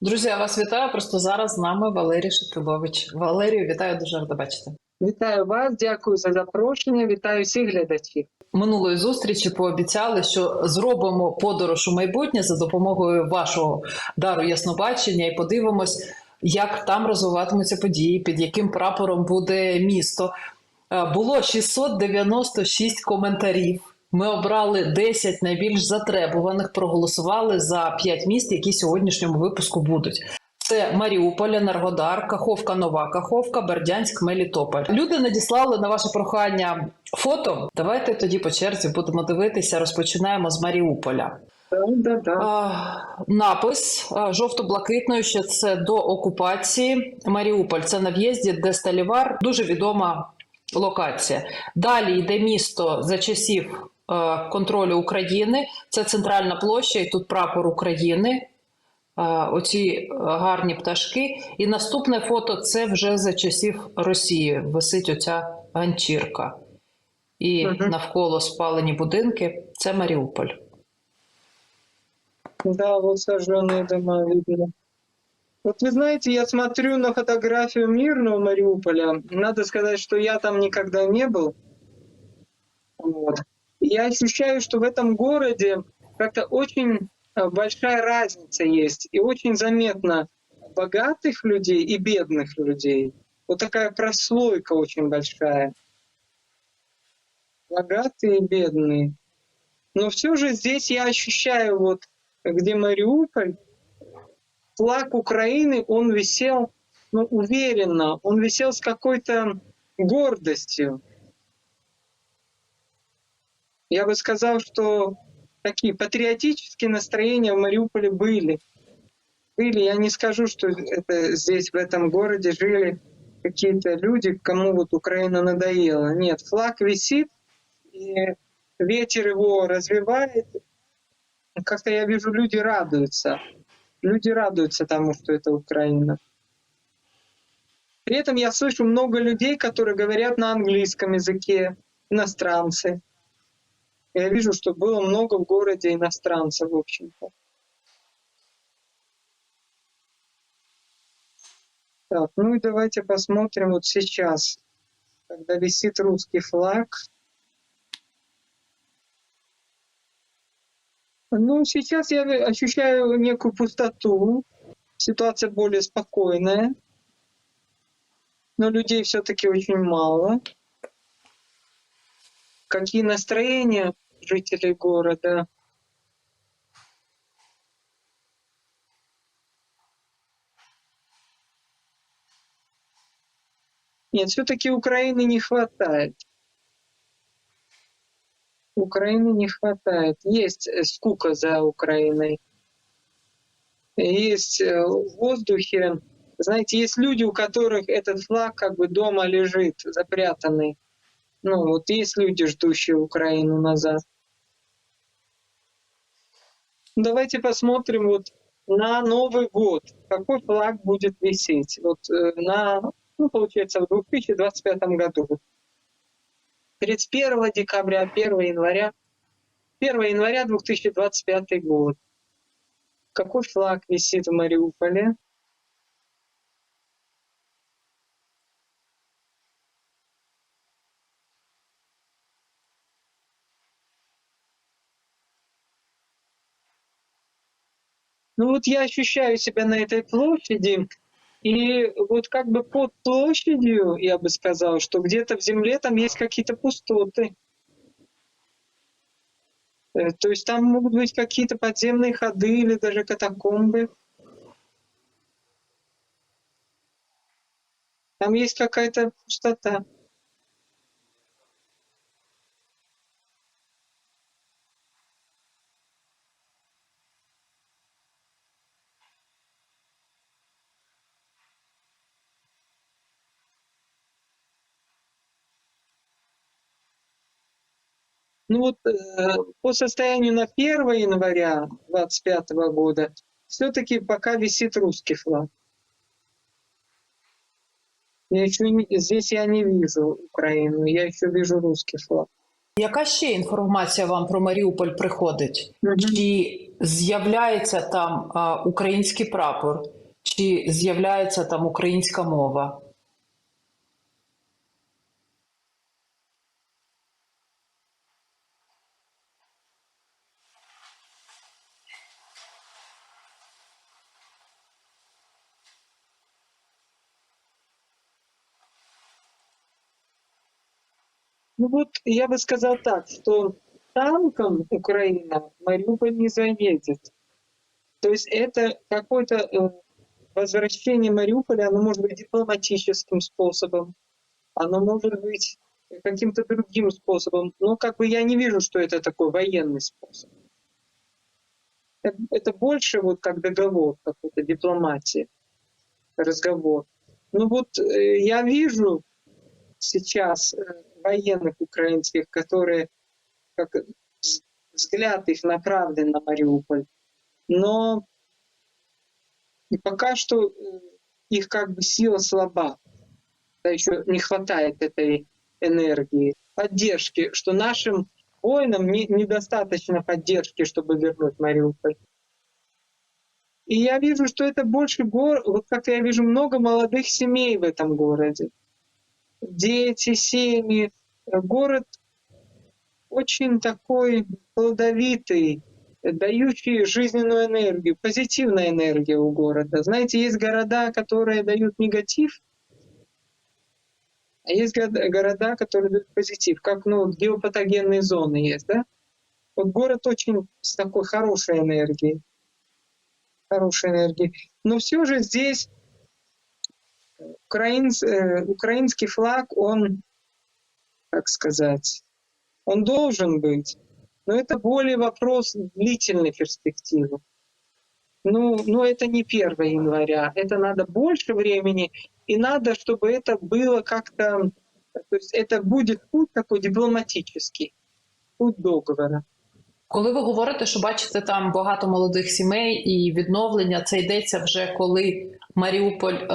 Друзі, я вас вітаю. Просто зараз з нами Валерій Шепілович. Валерію, вітаю, дуже рада бачити. Вітаю вас, дякую за запрошення. Вітаю всіх глядачів. Минулої зустрічі пообіцяли, що зробимо подорож у майбутнє за допомогою вашого дару яснобачення, і подивимось, як там розвиватимуться події, під яким прапором буде місто. Е, Було 696 коментарів. Ми обрали 10 найбільш затребуваних, проголосували за 5 міст, які сьогоднішньому випуску будуть. Це Маріуполь, Енергодар, Каховка, Нова Каховка, Бердянськ, Мелітополь. Люди надіслали на ваше прохання фото. Давайте тоді по черзі будемо дивитися. Розпочинаємо з Маріуполя. Да, да, да. А, напис жовто-блакитною, що це до окупації. Маріуполь це на в'їзді, де Сталівар, дуже відома локація. Далі йде місто за часів контролю України. Це центральна площа, і тут прапор України. Е, Оці е, гарні пташки. І наступне фото це вже за часів Росії. Висить оця ганчірка. І Мгм. навколо спалені будинки. Це Маріуполь. Да, вот сожженные дома видно. Вот вы знаете, я смотрю на фотографию мирного Мариуполя. Надо сказать, что я там никогда не был. Вот. Я ощущаю, что в этом городе как-то очень э, большая разница есть. И очень заметно богатых людей и бедных людей. Вот такая прослойка очень большая. Богатые и бедные. Но все же здесь я ощущаю, вот где Мариуполь, флаг Украины, он висел ну, уверенно, он висел с какой-то гордостью. Я бы сказал, что такие патриотические настроения в Мариуполе были. Были, я не скажу, что это здесь, в этом городе, жили какие-то люди, кому вот Украина надоела. Нет, флаг висит, и ветер его развивает. Как-то я вижу, люди радуются. Люди радуются тому, что это Украина. При этом я слышу много людей, которые говорят на английском языке, иностранцы. Я вижу, что было много в городе иностранцев, в общем-то. Так, ну и давайте посмотрим вот сейчас, когда висит русский флаг. Ну, сейчас я ощущаю некую пустоту. Ситуация более спокойная. Но людей все-таки очень мало. Какие настроения жителей города? Нет, все-таки Украины не хватает. Украины не хватает. Есть э, скука за Украиной. Есть э, в воздухе, знаете, есть люди, у которых этот флаг как бы дома лежит, запрятанный. Ну, вот есть люди, ждущие Украину назад. Давайте посмотрим вот на Новый год. Какой флаг будет висеть? Вот э, на, ну, получается, в 2025 году. 31 декабря, 1 января. 1 января 2025 год. Какой флаг висит в Мариуполе? Ну вот я ощущаю себя на этой площади, и вот как бы под площадью, я бы сказал, что где-то в земле там есть какие-то пустоты. Э, То есть там могут быть какие-то подземные ходы или даже катакомбы. Там есть какая-то пустота. Ну вот э, по состоянию на 1 января 2025 года все-таки пока висит русский флаг. Я еще не- здесь я не вижу Украину, я еще вижу русский флаг. Яка ще інформація вам про Маріуполь приходить? Чи з'являється там а, український прапор, чи з'являється там українська мова? Ну вот я бы сказал так, что танком Украина Мариуполь не заедет. То есть это какое-то э, возвращение Мариуполя, оно может быть дипломатическим способом, оно может быть каким-то другим способом. Но как бы я не вижу, что это такой военный способ. Это, больше вот как договор, какой-то дипломатия, разговор. Ну вот э, я вижу сейчас э, военных украинских, которые как вз- взгляд их направлен на Мариуполь. Но пока что э, их как бы сила слаба. Да, еще не хватает этой энергии, поддержки, что нашим воинам не- недостаточно поддержки, чтобы вернуть Мариуполь. И я вижу, что это больше гор, вот как я вижу много молодых семей в этом городе. Дети, семьи. Город очень такой плодовитый, дающий жизненную энергию, позитивная энергия у города. Знаете, есть города, которые дают негатив, а есть го- города, которые дают позитив, как ну, геопатогенные зоны есть, да? Вот город очень с такой хорошей энергией. Хорошей энергией. Но все же здесь украинц- э, украинский флаг, он, как сказать, он должен быть. Но это более вопрос длительной перспективы. Ну, ну, это не 1 января. Это надо больше времени. И надо, чтобы это было как-то... То есть это будет путь такой дипломатический. Путь договора. Коли ви говорите, що бачите там багато молодих сімей і відновлення, це йдеться вже коли Маріуполь е,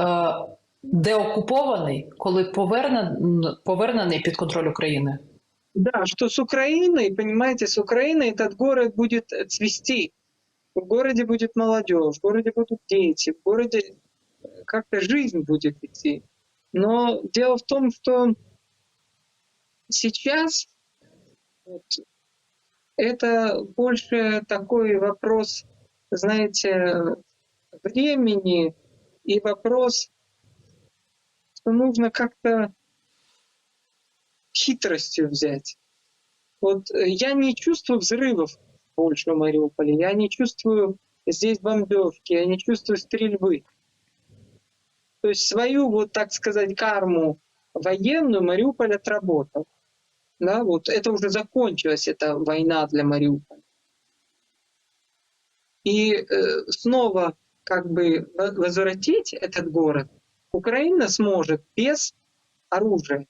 деокупований, коли повернен, повернений під контроль України? Да, что с Украиной, понимаете, с Украиной этот город будет цвести. В городе будет молодежь, в городе будут дети, в городе э, как-то жизнь будет идти. Но дело в том, что сейчас вот, это больше такой вопрос, знаете, времени и вопрос, что нужно как-то хитростью взять. Вот э, я не чувствую взрывов больше в Мариуполе, я не чувствую здесь бомбежки, я не чувствую стрельбы. То есть свою, вот так сказать, карму военную Мариуполь отработал. Да, вот это уже закончилась эта война для Мариуполя. И э, снова как бы во- возвратить этот город Украина сможет без оружия.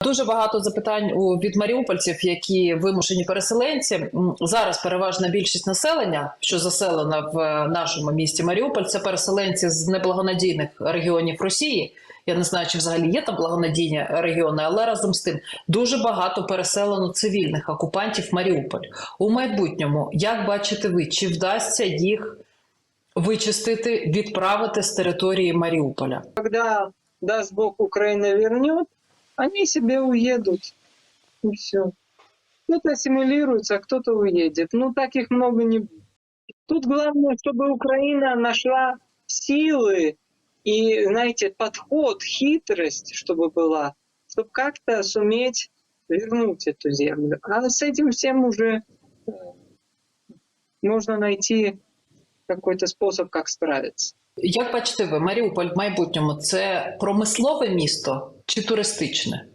Дуже багато запитань у від маріупольців, які вимушені переселенці. Зараз переважна більшість населення, що заселена в е, нашому місті Маріуполь, це переселенці з неблагонадійних регіонів Росії. Я не знаю, чи взагалі є там благонадійні регіони, але разом з тим дуже багато переселено цивільних окупантів Маріуполь. У майбутньому, як бачите ви, чи вдасться їх вичистити, відправити з території Маріуполя? когда, даст Бог, Украина вернет, они себе уедут. И все. Кто-то ассимилируется, а кто-то уедет. Ну, так их много не будет. Тут главное, чтобы Украина нашла силы и, знаете, подход, хитрость, чтобы была, чтобы как-то суметь вернуть эту землю. А с этим всем уже э, можно найти какой-то способ, как справиться. Як бачите ви, Маріуполь в майбутньому це промислове місто чи туристичне?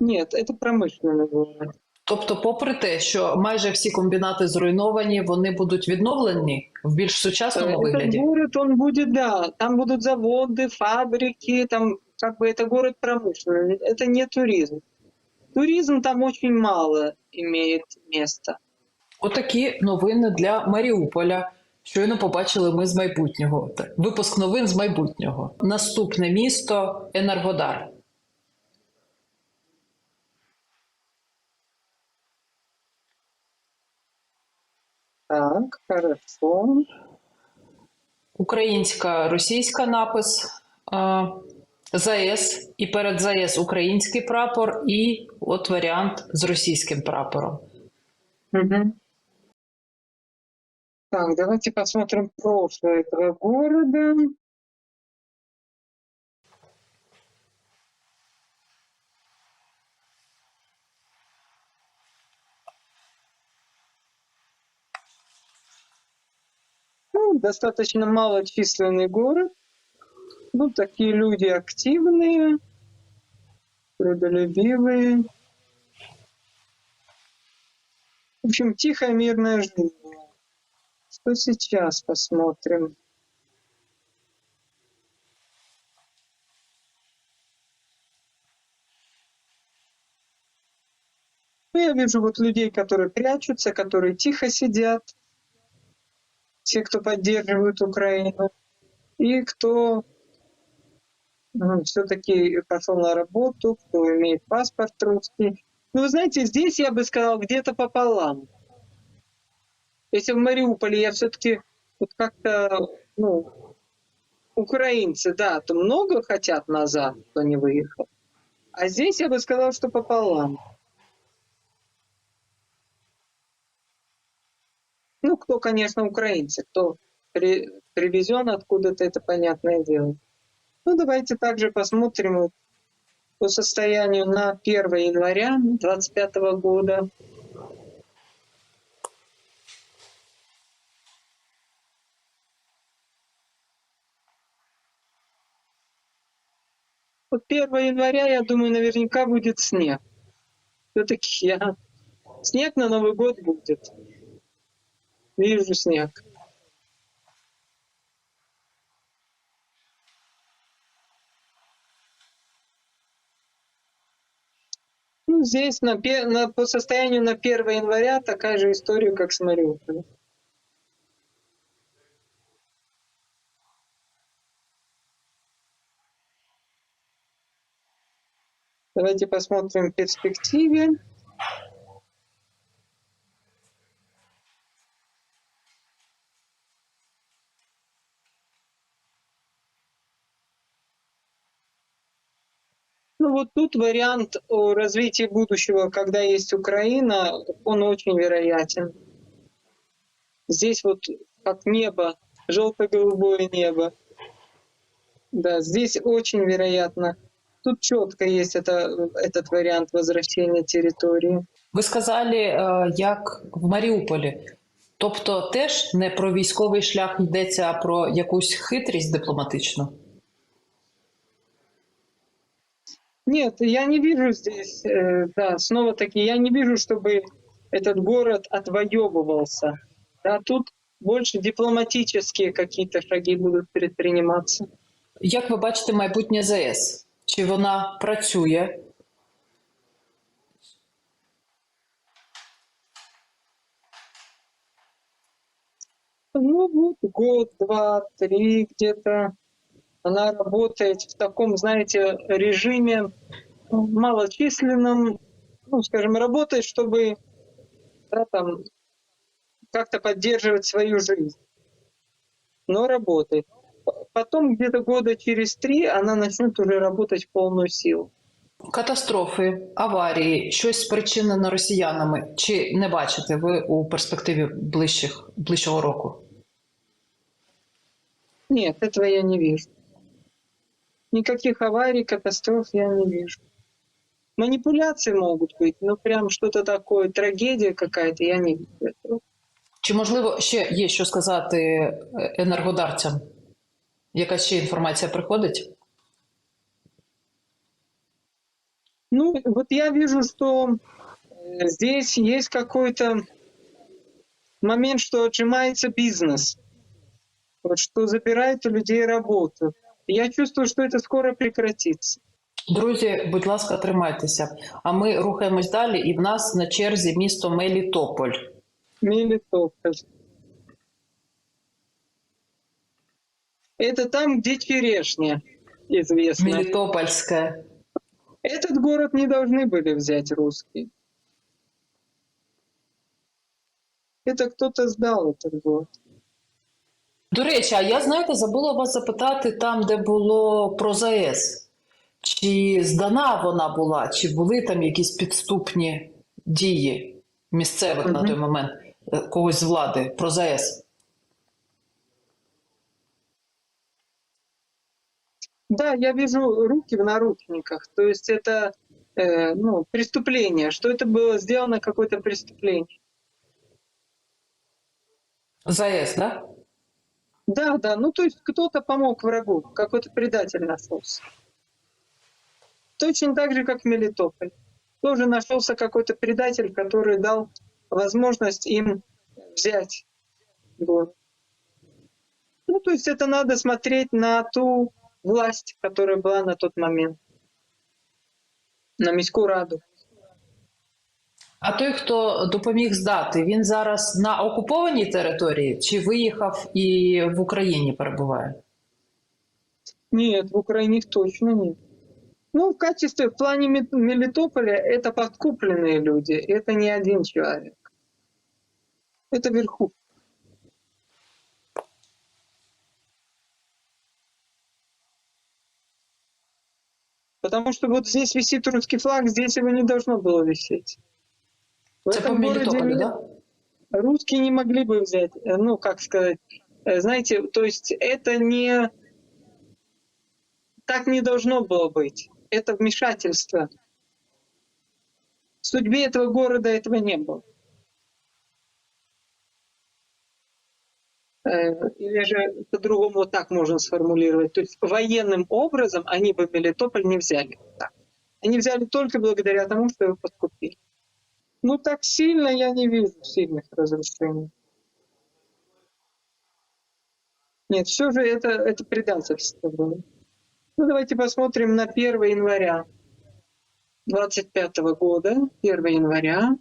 Нет, это промышленный город. Тобто, попри те, що майже всі комбінати зруйновані, вони будуть відновлені в більш сучасному Этот вигляді. город, он будет, да, там будут заводы, фабрики, там как бы это город промышленный, это не туризм. Туризм там очень мало имеет места. Отакі новини для Маріуполя. Щойно побачили ми з майбутнього. Випуск новин з майбутнього. Наступне місто Енергодар. Так, хорошо. Українська, російська напис е, ЗАЕС, і перед ЗАЕС український прапор, і от варіант з російським прапором. Мгм. Так, давайте посмотрим прошлое этого города. Ну, достаточно малочисленный город. Ну, такие люди активные, трудолюбивые. В общем, тихая мирная жизнь. Что сейчас посмотрим? Ну, я вижу вот людей, которые прячутся, которые тихо сидят, те, кто поддерживают Украину, и кто все-таки пошел на работу, кто имеет паспорт русский. Ну, вы знаете, здесь я бы сказал где-то пополам. Если в Мариуполе я все-таки вот как-то, ну, украинцы, да, то много хотят назад, кто не выехал. А здесь я бы сказал, что пополам. Ну, кто, конечно, украинцы, кто при- привезен откуда-то, это понятное дело. Ну, давайте также посмотрим по состоянию на 1 января 2025 года. Вот 1 января, я думаю, наверняка будет снег. Все-таки я... Снег на Новый год будет. Вижу снег. Ну, здесь на, на- по состоянию на 1 января такая же история, как с Мариуполем. Давайте посмотрим в перспективе. Ну вот тут вариант о развитии будущего, когда есть Украина, он очень вероятен. Здесь вот как небо, желто-голубое небо. Да, здесь очень вероятно. Тут четко есть это, этот вариант возвращения территории. Ви сказали, е, як в Маріуполі. Тобто теж не про військовий шлях йдеться, а про якусь хитрість дипломатичну. Нет, я не вижу здесь, э, да, снова-таки, я не вижу, чтобы этот город отвоевывался. Да, тут больше дипломатические какие-то шаги будут предприниматься. Як ви бачите майбутнє ЗАЕС? Чи вона працює? Ну вот год, два, три где-то она работает в таком, знаете, режиме ну, малочисленном, ну, скажем, работает, чтобы да, там как-то поддерживать свою жизнь. Но работает П- Потом где-то года через три она начнет уже работать в полную силу. Катастрофи, аварії, щось спричинено росіянами. Чи не бачите ви у перспективі ближчих, ближчого року? Нет, этого я не вижу. Никаких аварий, катастроф я не вижу. Манипуляции могут быть, но прям что-то такое, трагедия какая-то, я не вижу этого. Чи можливо ще є що сказати е, енергодарцям? Яка ще інформація приходить? Ну, вот я вижу, что э, здесь есть какой-то момент, что отжимается бизнес, вот что забирает у людей работу. Я чувствую, что это скоро прекратится. Друзі, будь ласка, тримайтеся. А ми рухаємось далі, і в нас на черзі місто Мелітополь. Мелитополь. Это там, где черешня, известно. Мелітопольське. Этот город не должны были взять русские. это кто-то сдал этот город. До речі, а я знаєте, забула вас запитати там, де було про ЗАЕС. Чи здана вона була, чи були там якісь підступні дії місцевих на Мгм. той момент е, когось з влади про ЗАЕС? Да, я вижу руки в наручниках. То есть это э, ну, преступление. Что это было сделано, какое-то преступление. ЗАЕС, да? Да, да, ну то есть кто-то помог врагу, какой-то предатель нашелся. Точно так же, как в Мелитополе. Тоже нашелся какой-то предатель, который дал возможность им взять город. Ну, то есть это надо смотреть на ту власть, которая была на тот момент. На міську раду. А той, хто допоміг здати, він зараз на окупованій території чи виїхав і в Україні перебуває? Нет, в Украине их точно нет. Ну, в качестве, в плане Ме- Мелитополя, это подкупленные люди, это не один человек. Это верхушка. Потому что вот здесь висит русский флаг, здесь его не должно было висеть. В Це этом городе да? русские не могли бы взять, э, ну, как сказать, э, знаете, то есть это не... Так не должно было быть. Это вмешательство. В судьбе этого города этого не было. Или же по-другому так можно сформулировать. То есть военным образом они бы Мелитополь не взяли. Они взяли только благодаря тому, что его подкупили. Ну, так сильно я не вижу сильных разрушений. Нет, все же это, это предательство было. Ну, давайте посмотрим на 1 января 25 года. 1 января.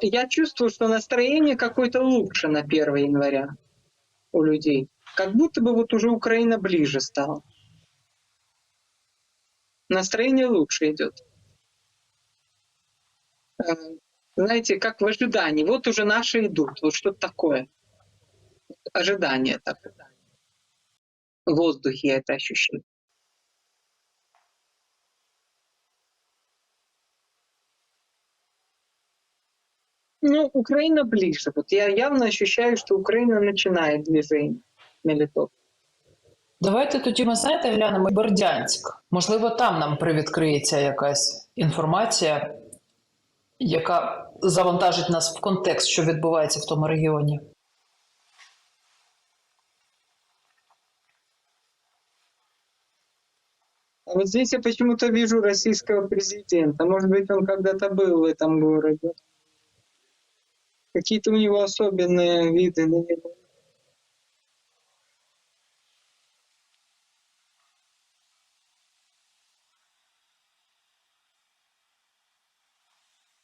Я чувствую, что настроение какое-то лучше на 1 января у людей. Как будто бы вот уже Украина ближе стала. Настроение лучше идет. Э, Знаете, как в ожидании. Вот уже наши идут. Вот что-то такое. Ожидание такое. В воздухе это ощущаю. Ну, Украина ближе. Вот я явно ощущаю, что Украина начинает движение Мелитополь. Давайте тоді ми знаєте, глянемо Бердянськ. Можливо, там нам привідкриється якась інформація, яка завантажить нас в контекст, що відбувається в тому регіоні. А вот здесь я почему-то вижу российского президента. Может быть, он когда-то был в этом городе. Какие-то у него особенные виды на него.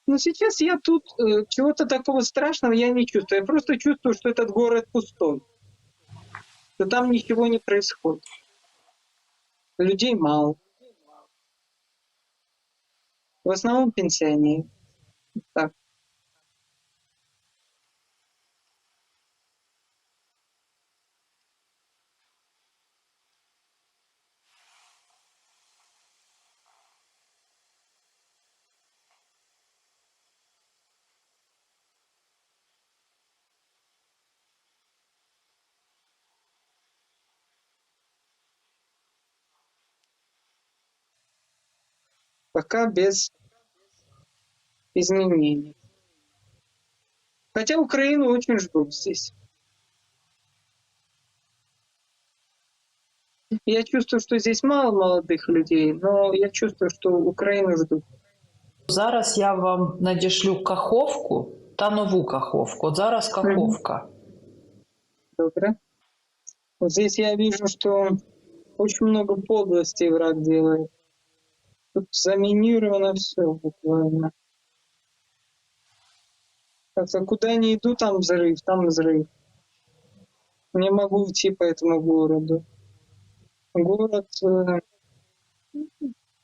Но сейчас я тут э, чего-то такого страшного я не чувствую. Я просто чувствую, что этот город пустой. Что там ничего не происходит. Людей мало. В основном пенсионеры. Так. Пока без изменений. Хотя Украину очень ждут здесь. Я чувствую, что здесь мало молодых людей, но я чувствую, что Украину ждут. Зараз я вам надішлю каховку та нову каховку. От зараз каховка. Добро. Вот здесь я вижу, что очень много подлостей враг делает. Тут заминировано все буквально. Как-то куда ни иду, там взрыв, там взрыв. Не могу уйти по этому городу. Город э,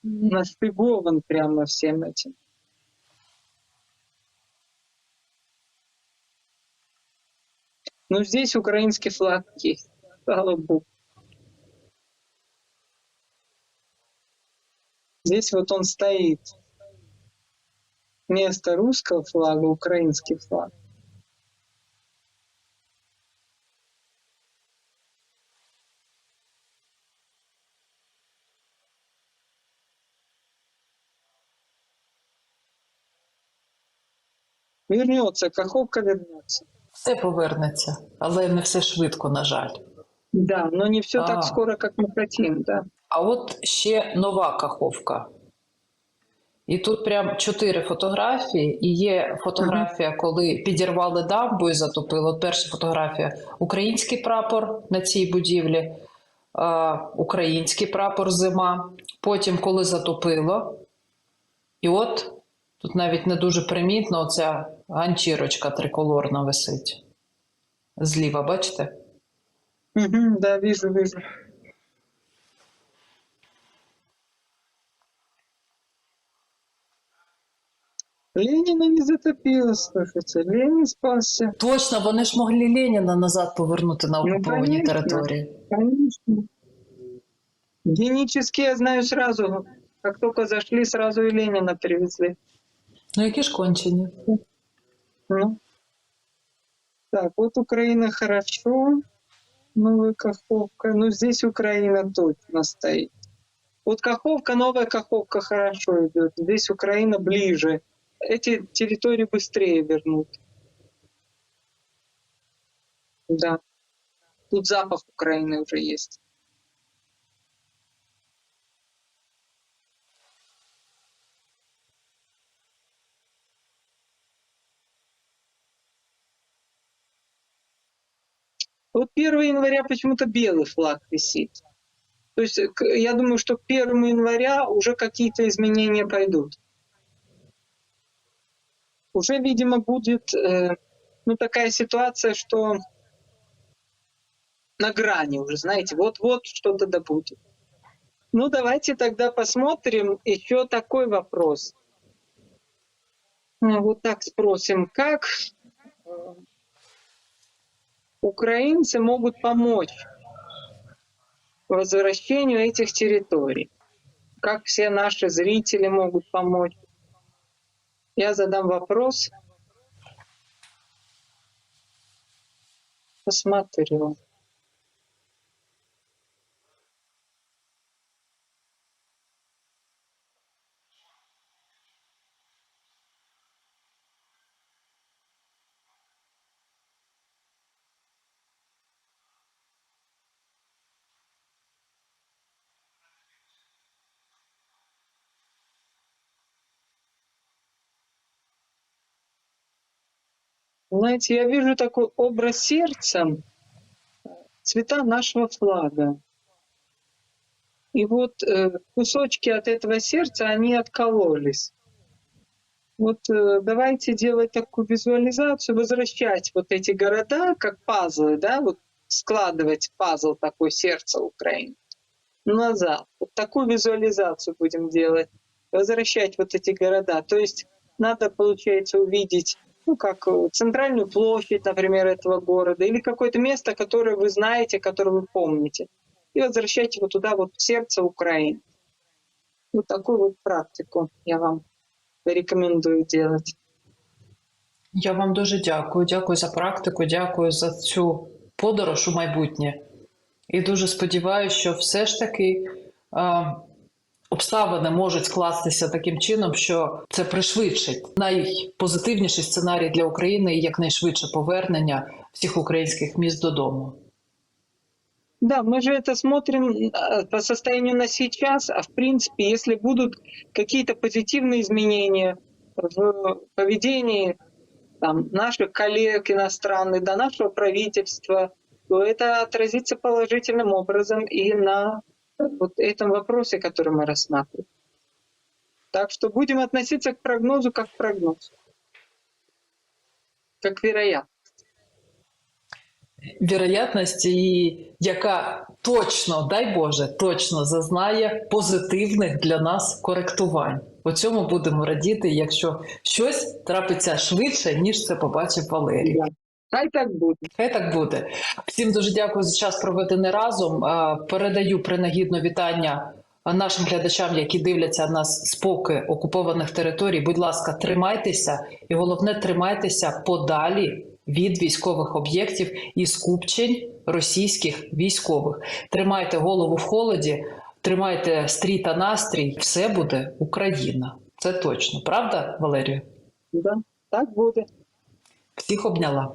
нашпигован прямо всем этим. Но здесь украинский флаг есть, слава богу. Здесь вот он стоит. Вместо русского флага украинский флаг. Вернется, Каховка вернется. Все повернеться, але не все швидко, на жаль. Да, но не все А. так скоро, как мы хотим, да. А от ще нова каховка. І тут прям чотири фотографії. І є фотографія, коли підірвали дамбу і затопило. От перша фотографія український прапор на цій будівлі, український прапор зима. Потім, коли затопило. І от тут навіть не дуже примітно оця ганчірочка триколорна висить. Зліва, бачите? Мгм, да, вижу, вижу. Ленина не затопило, слушайте. Ленин спасся. Точно, вони ж могли Леніна назад повернути на Ну, окуповані конечно. території. Конечно. Генически я знаю сразу. Как только зашли, сразу и Ленина привезли. Ну, які ж кончені? Ну. Так, вот Украина хорошо. Новая Каховка. Ну, здесь Украина точно стоит. Вот Каховка, новая Каховка хорошо идет. Здесь Украина ближе. Эти территории быстрее вернут. Да. Тут запах Украины уже есть. Вот 1 января почему-то белый флаг висит. То есть я думаю, что к 1 января уже какие-то изменения пойдут. Уже, видимо, будет э, ну, такая ситуация, что на грани уже, знаете, вот-вот что-то да будет. Ну, давайте тогда посмотрим еще такой вопрос. Ну, Вот так спросим, как э, украинцы могут помочь возвращению этих территорий? Как все наши зрители могут помочь? Я задам вопрос. Посмотрю. Знаете, я вижу такой образ сердца, цвета нашего флага. И вот э, кусочки от этого сердца, они откололись. Вот э, давайте делать такую визуализацию, возвращать вот эти города как пазлы, да, вот складывать пазл такой сердца Украины назад. Вот такую визуализацию будем делать, возвращать вот эти города. То есть надо, получается, увидеть ну, как э, центральную площадь, например, этого города, или какое-то место, которое вы знаете, которое вы помните, и возвращать его туда, вот в сердце Украины. Вот такую вот практику я вам рекомендую делать. Я вам дуже дякую. Дякую за практику, дякую за цю подорож у майбутнє. І дуже сподіваюся, що все ж таки е, обставини можуть скластися таким чином, що це пришвидшить найпозитивніший сценарій для України і якнайшвидше повернення всіх українських міст додому. Да, мы же это смотрим э, по состоянию на сейчас, а в принципе, если будут какие-то позитивные изменения в поведении там, наших коллег иностранных, до нашего правительства, то это отразится положительным образом и на вот этом вопросе, который мы рассматриваем. Так что будем относиться к прогнозу как к прогнозу. как вероятно. Віроятності, і яка точно, дай Боже, точно зазнає позитивних для нас коректувань. У цьому будемо радіти, якщо щось трапиться швидше, ніж це побачив Валерій. Хай так буде. Хай так буде. Всім дуже дякую за час проведений разом. Е, Передаю принагідно вітання нашим глядачам, які дивляться нас з поки окупованих територій. Будь ласка, тримайтеся, і головне, тримайтеся подалі від військових об'єктів і скупчень російських військових. Тримайте голову в холоді, тримайте стрій та настрій. Все буде Україна. Це точно, правда, Валерію? Да. Так буде. Всіх обняла.